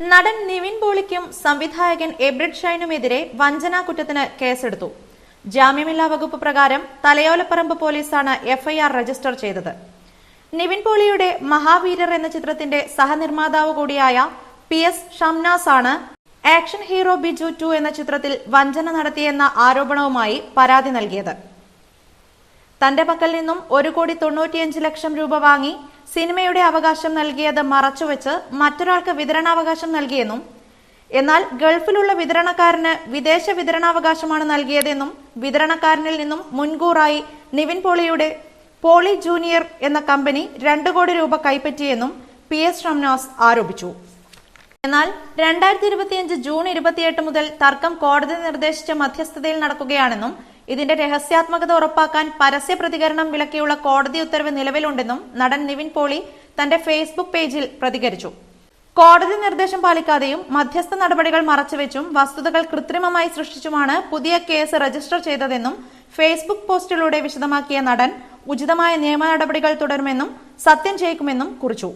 നടൻ നിവിൻ പോളിക്കും സംവിധായകൻ എബ്രിഡ് ഷൈനുമെതിരെ വഞ്ചനാ കുറ്റത്തിന് കേസെടുത്തു. ജാമ്യമില്ലാ വകുപ്പ് പ്രകാരം തലയോലപ്പറമ്പ് പോലീസാണ് എഫ്ഐആർ രജിസ്റ്റർ ചെയ്തത്. നിവിൻ പോളിയുടെ മഹാവീരർ എന്ന ചിത്രത്തിന്റെ സഹനിർമ്മാതാവ് കൂടിയായ പി എസ് ഷംനാസ് ആണ് ആക്ഷൻ ഹീറോ ബിജു ടു എന്ന ചിത്രത്തിൽ വഞ്ചന നടത്തിയെന്ന ആരോപണവുമായി പരാതി നൽകിയത്. തന്റെ പക്കൽ നിന്നും ഒരു കോടി തൊണ്ണൂറ്റിയഞ്ച് ലക്ഷം രൂപ വാങ്ങി സിനിമയുടെ അവകാശം നൽകിയത് മറച്ചുവെച്ച് മറ്റൊരാൾക്ക് വിതരണാവകാശം നൽകിയെന്നും എന്നാൽ ഗൾഫിലുള്ള വിതരണക്കാരന് വിദേശ വിതരണാവകാശമാണ് നൽകിയതെന്നും വിതരണക്കാരനിൽ നിന്നും മുൻകൂറായി നിവിൻ പോളിയുടെ പോളി ജൂനിയർ എന്ന കമ്പനി രണ്ടു കോടി രൂപ കൈപ്പറ്റിയെന്നും പി എസ് ഷംനാസ് ആരോപിച്ചു. എന്നാൽ രണ്ടായിരത്തി ഇരുപത്തിയഞ്ച് ജൂൺ ഇരുപത്തിയെട്ട് മുതൽ തർക്കം കോടതി നിർദ്ദേശിച്ച മധ്യസ്ഥതയിൽ നടക്കുകയാണെന്നും ഇതിന്റെ രഹസ്യാത്മകത ഉറപ്പാക്കാൻ പരസ്യ പ്രതികരണം വിലക്കിയുള്ള കോടതി ഉത്തരവ് നിലവിലുണ്ടെന്നും നടൻ നിവിൻ പോളി തന്റെ ഫേസ്ബുക്ക് പേജിൽ പ്രതികരിച്ചു. കോടതി നിർദ്ദേശം പാലിക്കാതെയും മധ്യസ്ഥ നടപടികൾ മറച്ചുവെച്ചും വസ്തുതകൾ കൃത്രിമമായി സൃഷ്ടിച്ചുമാണ് പുതിയ കേസ് രജിസ്റ്റർ ചെയ്തതെന്നും ഫേസ്ബുക്ക് പോസ്റ്റിലൂടെ വിശദമാക്കിയ നടൻ ഉചിതമായ നിയമ നടപടികൾ തുടരുമെന്നും സത്യം ചെയ്യിക്കുമെന്നും കുറിച്ചു.